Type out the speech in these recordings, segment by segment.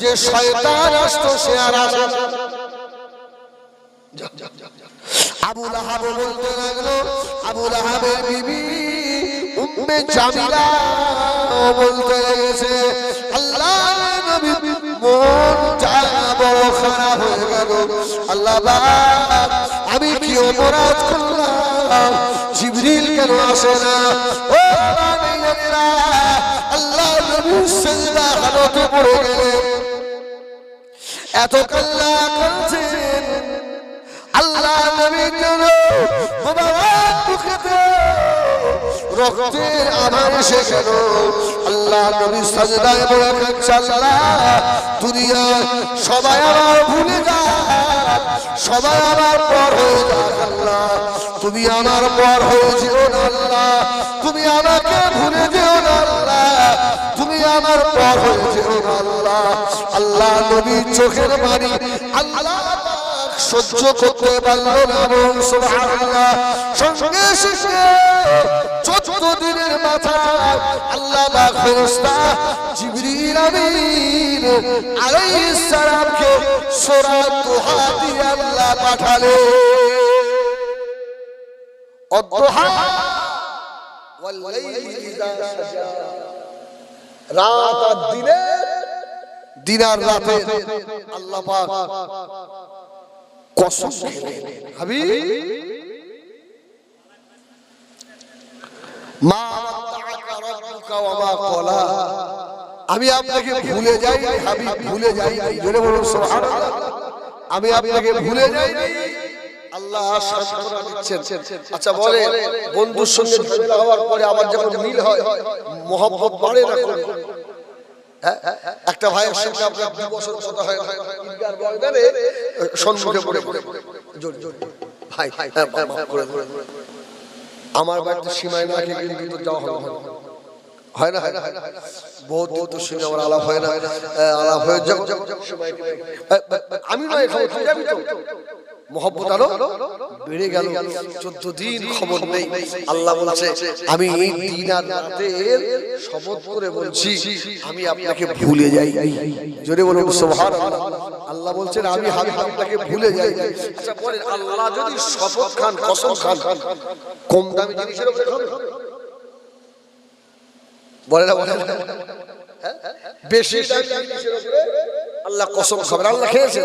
যে শয়তান সে আবু লাহাব বলতে লাগল, আবু লাহাবের বিবি বলতে লেগেছে, আল্লাহ নবী মনটা বড় খারাপ হয়ে গেল। আল্লাহ আমি কি অপরাধ করলাম? জিবরিল কেন আসে না? ও আল্লাহ নবী সেজদা হালতে পড়ে গেলেন। এত কাল্লা করছেন। আল্লাহ মোবারক মুখেতে রক্তের আধার এসে আল্লাহ নবী সাজদায় বলে আল্লাহ দুনিয়া সবাই আমার ভুলে সবাই আমার পর হয়ে যাক আল্লাহ। তুমি আমার পর হয়ে যেও না আল্লাহ। তুমি আমাকে ভুলে যেও না আল্লাহ। তুমি আমার পর হয়ে যেও না আল্লাহ। আল্লাহ নবী চোখের বাড়ি আল্লাহ সহ্য করতে পারল না সুবহানাল্লাহ, সঙ্গে সঙ্গে চোদ্দ দিনের আল্লাহ দিয়ে আল্লাহ সাজা রাত আর দিনে দিন আর রাতে আল্লাহ পাক কসম। খেলেন হাবি মা আমি আপনাকে ভুলে যাই হাবি ভুলে যাই জোরে বলুন সুবহানাল্লাহ। আমি আপনাকে ভুলে যাই আল্লাহ দিচ্ছেন। আচ্ছা বলে বন্ধুর সঙ্গে হওয়ার পরে আবার যখন মিল হয় বাড়ে না? একটা ভাইয়ের সঙ্গে আপনার দু বছর কথা হয় ভাই আমার বাড়িতে সীমায় না খেয়ে কিন্তু যাওয়া হবে। হয় না হয় না বহুত আমার আলাপ হয় না। আলাপ হয়ে আমি নয় খাব যাবি তো? মোহব্বত আরও বেড়ে গেল। চোদ্দ দিন খবর নেই। আল্লাহ বলছে, আমি দিন আর শপথ করে বলছি, আমি আপনাকে ভুলে যাই। জোরে বলুন সুবহান আল্লাহ বলছেন, আমি হাবিব আপনাকে ভুলে যাই। আচ্ছা আল্লাহ যদি শপথ খান, কসম খান, কম দামি জিনিসের উপরে খাবে বলে না বলে হ্যাঁ? বেশি জিনিসের আল্লাহ কসম খাবেন। আল্লাহ খেয়েছেন?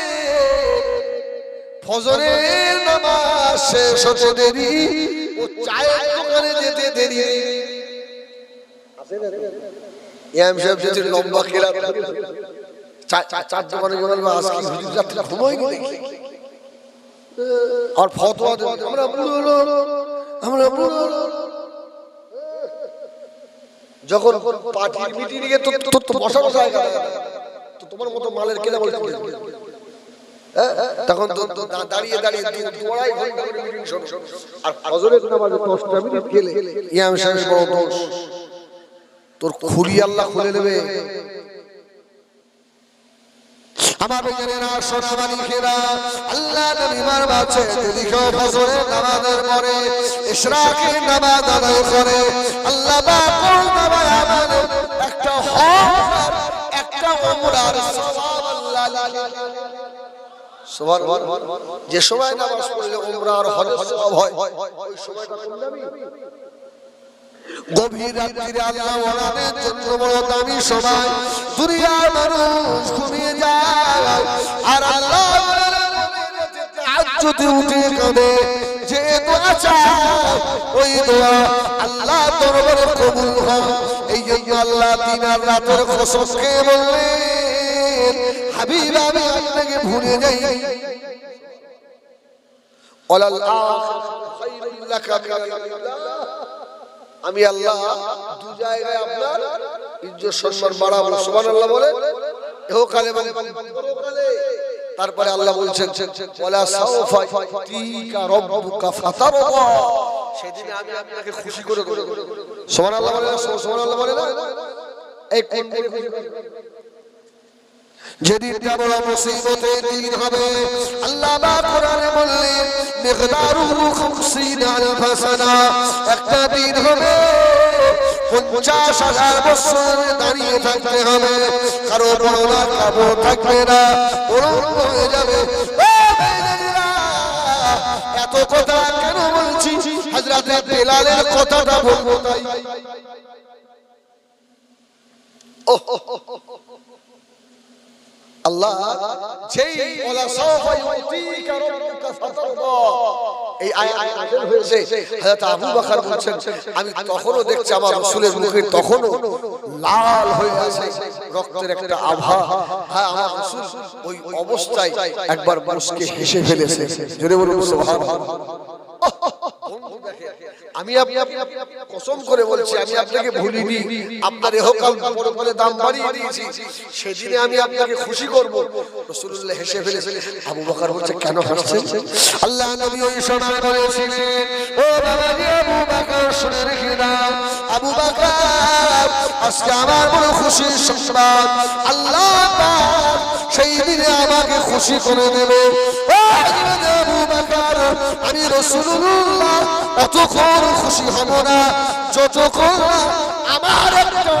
ফজরের নামাজ শেষ হতে দেরি ও চায়ের দোকানে যেতে দেরি। সাহেব যদি লম্বা খেলা চার দোকানে গেলাম, আজকে ঘুমোই নি আর ফতোয়া আমরা আমরা যখন এ তো, তো- তোমার মতো মালের কেনা বলতে? তখন তো দাঁড়িয়ে দাঁড়িয়ে দু- দু ঘণ্টা করে মিটিং শোনো। আর ফজরের নামাজে দশটা মিনিট গেলে ইয়াম সাহেবের বড় দোষ। তোর খুলি আল্লাহ খুলে নেবে আমার বেজনেরা সোনা মালিকেরা আল্লাহ নবী মার বাঁচে লিখো ফজরের নামাজের পরে ইশরাকের নামাজ আদায় করে আল্লাহ পাক কোন নামাজ আমাদের একটা সওয়াব আল্লাহ যে সময় নামাজ পড়লে উমরা আর হজের সওয়াব হয়, ওই গভীর আল্লাহ ওয়ালাদের জন্য বড় দামি সময় দুনিয়ার মানুষ ঘুমিয়ে যায়। আর আল্লাহ যদি উঠে কাঁদে, যে দোয়া চায়, ওই দোয়া আল্লাহ দরবারে কবুল হয়। এই জন্য আল্লাহ দিন আর রাতের খেয়ে বললেন হাবিব, আমি আপনাকে ভুলে যাই। আমি আল্লাহ দু জায়গায় আপনার ইজ্জত, সম্মান বাড়াবো। বলে এবং পরকালে তারপরে আল্লাহ বলছেন, ওয়ালা সাউফা ফাতারদা। সেদিনে আমি আপনাকে খুশি করে দেব। সুবহানাল্লাহ বলে না? সুবহানাল্লাহ বলে না? এই কোন করে? যেদিন বড় মুসিবতে দিন হবে। আল্লাহ কোরআনে বললেন মিকদারুহু 50 আলফ সানা একটা দিন হবে, পঞ্চাশ হাজার বছর দাঁড়িয়ে হবে। কারও থাকবে কেন বলছি? হযরতে বেলালের কথাটা বলব তাই। আল্লাহ যেই ওয়ালা সাওফা ইউতিকা রাব্বুকা ফাতারদা। এই আয়াত নাযিল হয়েছে হযরত আবু বকর বলছেন আমি তখনও দেখছি আমার রাসূলের মুখে তখনও লাল হয়ে আছে রক্তের একটা আভা। হ্যাঁ আমার রাসূল ওই অবস্থায় একবার মুসকে হেসে ফেলেছে। জোরে বলুন সুবহানাল্লাহ। আমি কসম করে বলছি, আমি আপনাকে ভুলিনি। আপনার দাম বাড়িয়ে দিয়েছি। সেদিনে আমি আপনাকে খুশি করব। হেসে ফেলে আবু বকর বলছে, কেন আল্লাহ আমার সেই দিনে আমাকে খুশি করে দেবে। আমি রাসূলুল্লাহ, অতক্ষণ খুশি হব না। যতক্ষণ আমার একটা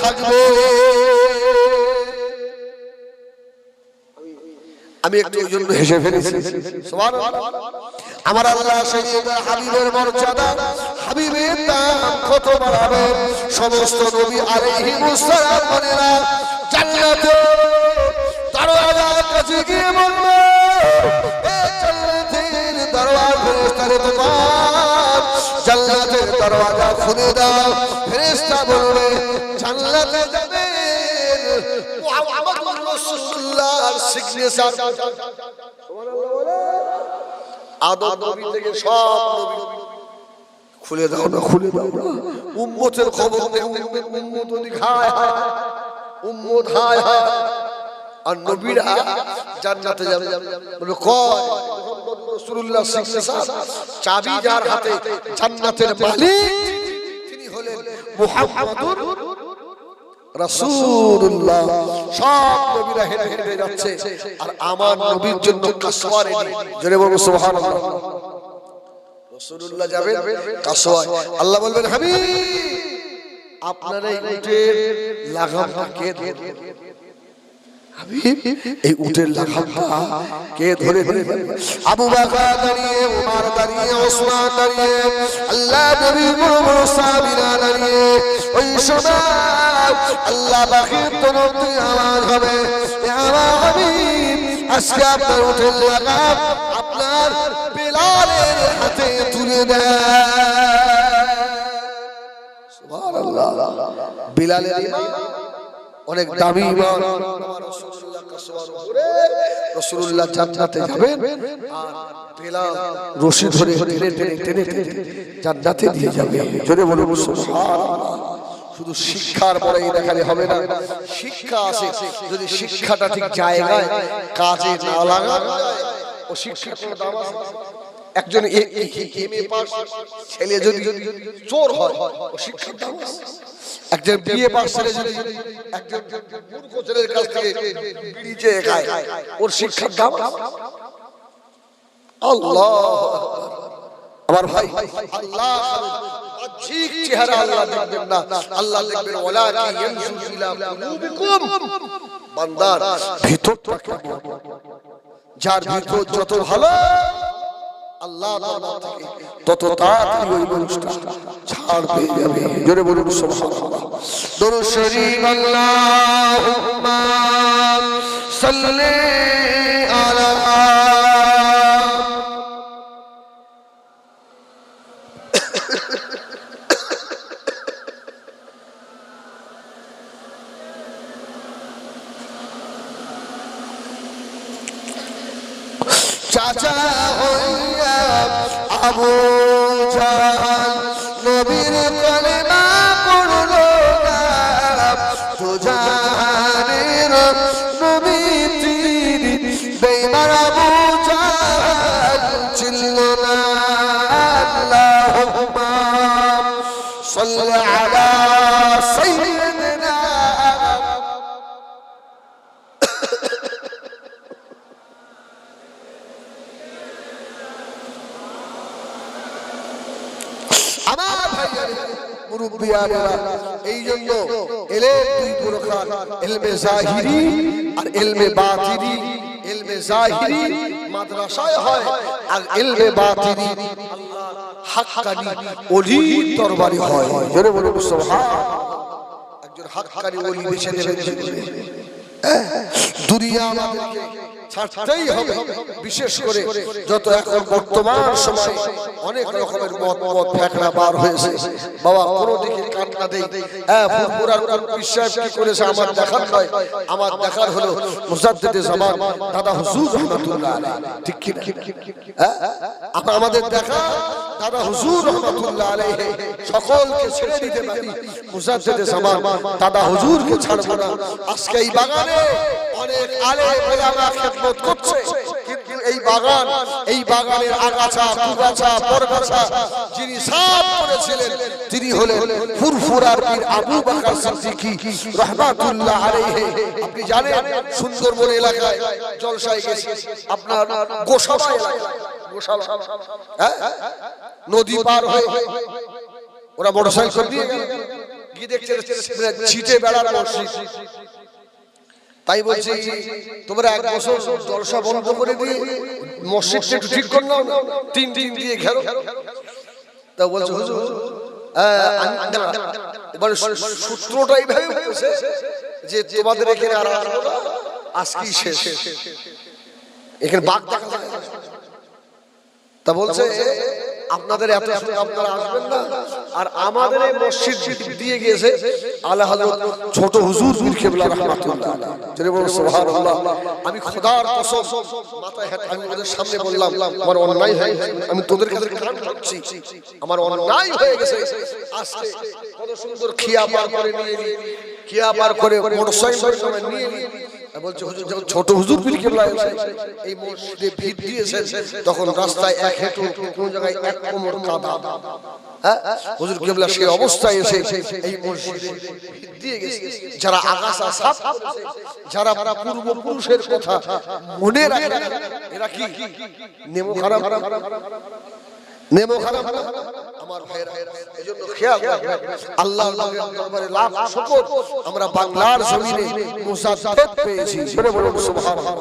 থাকবে। আমি একটু ওই জন্য হেসে ফেলেছি। আমার আল্লাহ হাবিবের মর্যাদা, হাবিবের দাম কত বাড়াবে? সমস্ত নবী আলাইহিমুস সালাম বলেরা জান্নাতে দরওয়াজার কাছে গিয়ে বলবে জান্নাতের দরওয়াজা খুলে দাও। ফেরেশতা বলবে জান্নাতে যাবে। মুহাম্মদুর রাসূলুল্লাহর সিগনেচার আদম নবী থেকে সব নবী। খুলে দাও না খুলে দাও না। উম্মতের খবর নেই উম্মত উম্মত হায় উম্মত হায় হায়। আর নবীরা জান্নাতে যাবে। বলে, কয়? রাসূলুল্লাহ চাবি যার হাতে জান্নাতের মালিক, তিনি হলেন মুহাম্মাদুর সব নবীরা হেঁটে যাচ্ছে, আর আমার নবীর জন্য কাসওয়া রেডি। জোরে বলব আল্লাহ বলবেন, হাবিব, আপনার এই উটের লাগামটা কে এই উটের লাগামটা কে ধরে আবু বকর দাঁড়িয়ে ওমর দাঁড়িয়ে ওসমান দাঁড়িয়ে আল্লাহ নবী বড় বড় সাহাবীরা দাঁড়িয়ে ওই সময় আল্লাহ বাকির তরফ থেকে আওয়াজ হবে। আমার হাবিব আজকে আপনার উটের লাগাম আপনার বেলালের হাতে তুলে দেয়। সুবহানাল্লাহ। বিলালের ইমান অনেক দামি ইমান রসুল্লাহ জান্নাতে যাবেন আর বেলাল রশি ধরে টেনে টেনে টেনে টেনে জান্নাতে দিয়ে যাবে। জোরে সুবহানাল্লাহ। শুধু শিক্ষার পরেই দেখালে হবে না শিক্ষা আছে। যদি শিক্ষাটা ঠিক জায়গায় কাজে না লাগা ও শিক্ষা? একজন ছেলে যদি চোর হয় ও শিক্ষার দাম? একজন বিএ পাস ছেলে যদি একজন মূর্খ ছেলের কাছ থেকে বিড়ি চেয়ে খায়। ওর শিক্ষার দাম? আল্লাহ। আমার ভাই আল্লাহ। বাহ্যিক চেহারা আল্লাহ দেখবেন না। আল্লাহ দেখবেন ইলা কুলুবিকুম। বান্দার ভিতরটা কেমন? যার ভিতর যত ভালো আল্লাহ দরবার থেকে তত তাড়াতাড়ি ওই মানুষটা ছাড় পেয়ে যাবে। জোরে বলুন সুবহানাল্লাহ। দরুদ শরীফ আল্লাহুম্মা সাল্লি আলা চাচা আবু জাহান নবীর কালেমা এলমে জাহিরি আর এলমে বাতিনি। হয় আর এলমে বাতিনি। হাক্কানি ওলি দরবারে হয়। জোরে বলুন, সুবহান একজন হাক্কানি ওলি বেছে নেবেন দুনিয়া ছাড়তেই হবে বিশেষ করে যত এখন বর্তমান সময় অনেক রকমের মত মত বার হয়েছে। বাবা কোনো দিকে দেই হ্যাঁ ফুরফুরার কোন বিশ্বাস কি করেছে? আমার দেখার নয়। আমার দেখার হলো মুজাদ্দিদে জামান দাদা হুজুর রহমাতুল্লাহ ঠিক কি হ্যাঁ আমাদের দেখা দাদা হুজুর রহমাতুল্লাহ আলাইহি। সকলকে ছেড়ে দিতে পারি। মুজাদ্দিদে জামান দাদা হুজুরকে ছাড়বো না। আজকে এই বাগানে অনেক আলেম ওলামা খেদমত করছে। কিন্তু এই বাগান, এই বাগানের আগাছা, কুগাছা, পরগাছা যিনি সাফ করেছিলেন, তিনি হলেন ফুরফুরার পীর আবু বকর সিদ্দিকী রাহমাতুল্লাহ আলাইহি। আপনি জানেন, সুন্দরবন এলাকায় জলসায় গেছে। আপনার এলাকায়। গোসাবা হ্যাঁ? নদী পার হয়ে ওরা মোটরসাইকেল গেল। গিয়ে দেখছে, ছিটে বেড়ার মসজিদ। তাই বলছি তোমরা এক বছর জলসা বন্ধ করে দিয়ে মসজিদটা একটু ঠিক করে নাও। তিন তিন দিয়ে ঘেরো তা বলছে হুজুর এবার সূত্রটা এইভাবে বলছে যে তোমাদের এখানে আর আসব না, আজকেই শেষ এখানে বাঘ দেখা যায় তা বলছে আপনাদের এত আপনারা আসবেন না। আর আমাদের এই মসজিদ দিয়ে গিয়েছে আল্লাহ হযরত ছোট হুজুর পীর কেবলা রাহমাতুল্লাহ। যিনি বলেন সুবহানাল্লাহ। আমি খোদার কসম মাথায় হাত আমি ওদের সামনে বললাম আমার অন্যায় হয়ে। আমি তোদের কাছে কান ধরছি আমার অন্যায় হয়ে গেছে। আজকে কত সুন্দর খিয়া পার করে নিয়ে খিয়া পার করে মোটরসাইকেল নিয়ে আর বলছে হুজুর যখন ছোট হুজুর পীর কেবলা এই মসজিদে ভিড় দিয়েছেন তখন রাস্তায় এক হেঁটু কোন জায়গায় এক কোমর কাদা। হ্যাঁ? হুজুর কেবলা সেই অবস্থায় এসে এই মসজিদে দিয়ে গেছে যারা আগাছা সাফ যারা পূর্বপুরুষের কথা মনে রাখে এরা কি? নেমো খারাপ। নেমো খারাপ। আমার ভাইয়েরা এজন্য খেয়াল রাখবেন আল্লাহর দরবারে লাখ শুকর আমরা বাংলার জমিনে মুসাদ্দেদ পেয়েছি। বলে বলুন সুবহানাল্লাহ।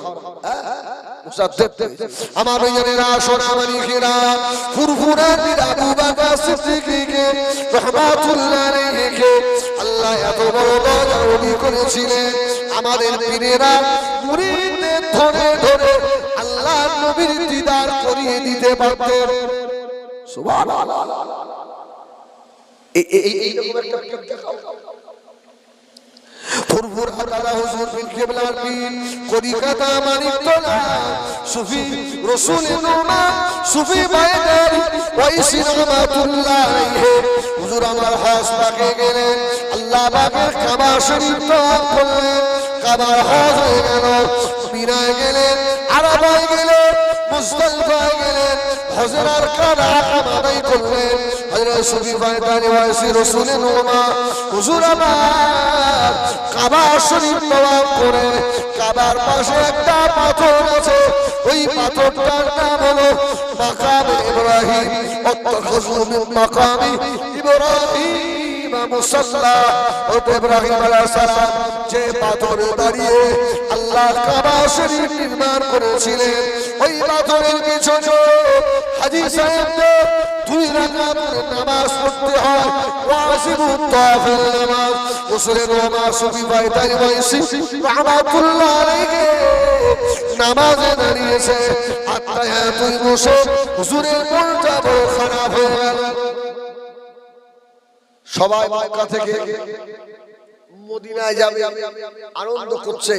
মুসাদ্দেদ আমার ভাইয়েরা ফুরফুরা বীর আবু বকর সিদ্দিকীকে রহমাতুল্লাহ আলাইহিকে আল্লাহ এত বড় দয়া উনি করেছিলেন। আমাদের পীরেরা মুরিদদের ধরে ধরে আল্লাহ নবীর দিদার করিয়ে দিতে পারতেন। ফুরফুর পাকে গেলেন আল্লাহ পাকের কাবা শরীফ গেলেন হজের আর কাবা আদায় করলেন? হযরত সুফি বাইদারি ওয়াইসি রসুল নুমা। হুজুর আমার কাবা শরীফ তওয়াফ করে কাবার পাশে একটা পাথর আছে। ওই পাথরটার নাম হলো মাকাম ইব্রাহিম অত্তাখাযু মিন মাকাম ইব্রাহিম মুসাল্লা। ও ইব্রাহিম আলাইহিস সালাম যে পাথরে দাঁড়িয়ে আল্লাহ কাবা শরীফ নির্মাণ করেছিলেন। ওই পাথরের পিছনে হাজী সাহেবদের দুই রাকাত নামাজ পড়তে হয়। ওয়াজিবুত তাওয়াফের নামাজ। মুসলিম নামাজ সুফি ভাই তাই বয়সী রাহমাতুল্লাহ আলাইহি। নামাজে দাঁড়িয়েছে। আত্মায়াতুল বসে হুজুরের মনটা বড় খারাপ হয়ে গেল। সবাই মক্কা থেকে মদিনায় যাবে আনন্দ করছে।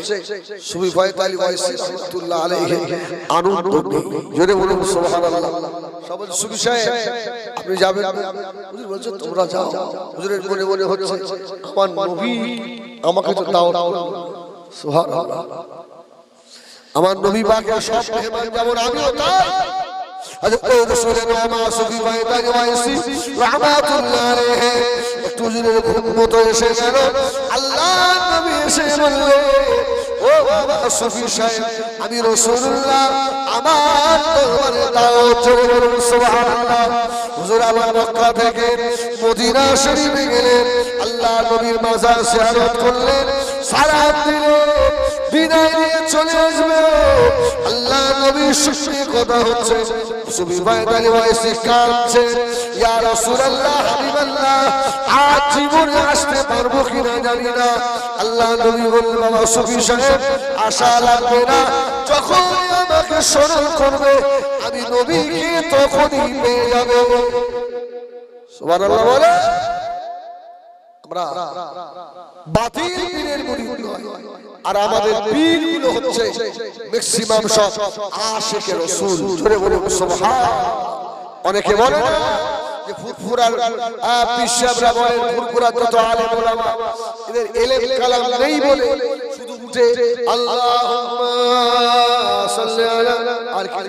সুবি আলাইহি আনন্দ জোরে বলুন সুবহানাল্লাহ। সব বলছে, সুফি সাহেব আপনি যাবেন হুজুর বলছে তোমরা যাও। হুজুরের মনে মনে হচ্ছে আমার নবী আমাকে তো করল। সুবহানাল্লাহ। আমার নবী পাকের সব মেহমান আমিও তাই। আলাইহি একটু খুব মতো এসে গেল, আল্লাহ নবী এসে বললেন ও বাবা সফি সাহেব, আমি রসুল্লাহ আমার দরবারে দাওয়াত বলুন সুবহানাল্লাহ। হুজুর আমার মক্কা থেকে মদিনা শরীফে গেলেন। আল্লাহ নবীর মাজার জিয়ারত করলেন। সারা দিলেন। আল্লাহ নবীর সঙ্গে কথা হচ্ছে। নবী বললেন, বাবা সুফি সাহেব, আশা লাগবে না। যখন আমাকে স্মরণ করবে, আমি নবীকে তখনই পেয়ে যাবে। বলে আমরা বাতিল পীরের মুরিদ নয় আর আমাদের পীরগুলো হচ্ছে ম্যাক্সিমাম সব আশিকে রাসূল। জোরে বলুন সুবহান। অনেকে বলে না যে ফুরফুরার পিসাবরা বলেন ফুরফুরা যত আলেম ওলামা। এদের এলেম কালাম নেই বলে। শুধু উঠে আল্লাহুম্মা সাল্লি আলা আর কি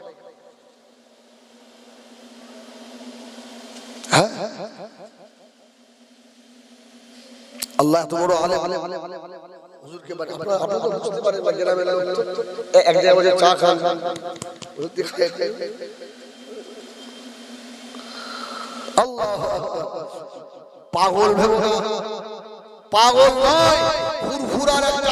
আল্লাহ লোক এক পাগল ভেবো পাগল নয় ফুরফুরার একটা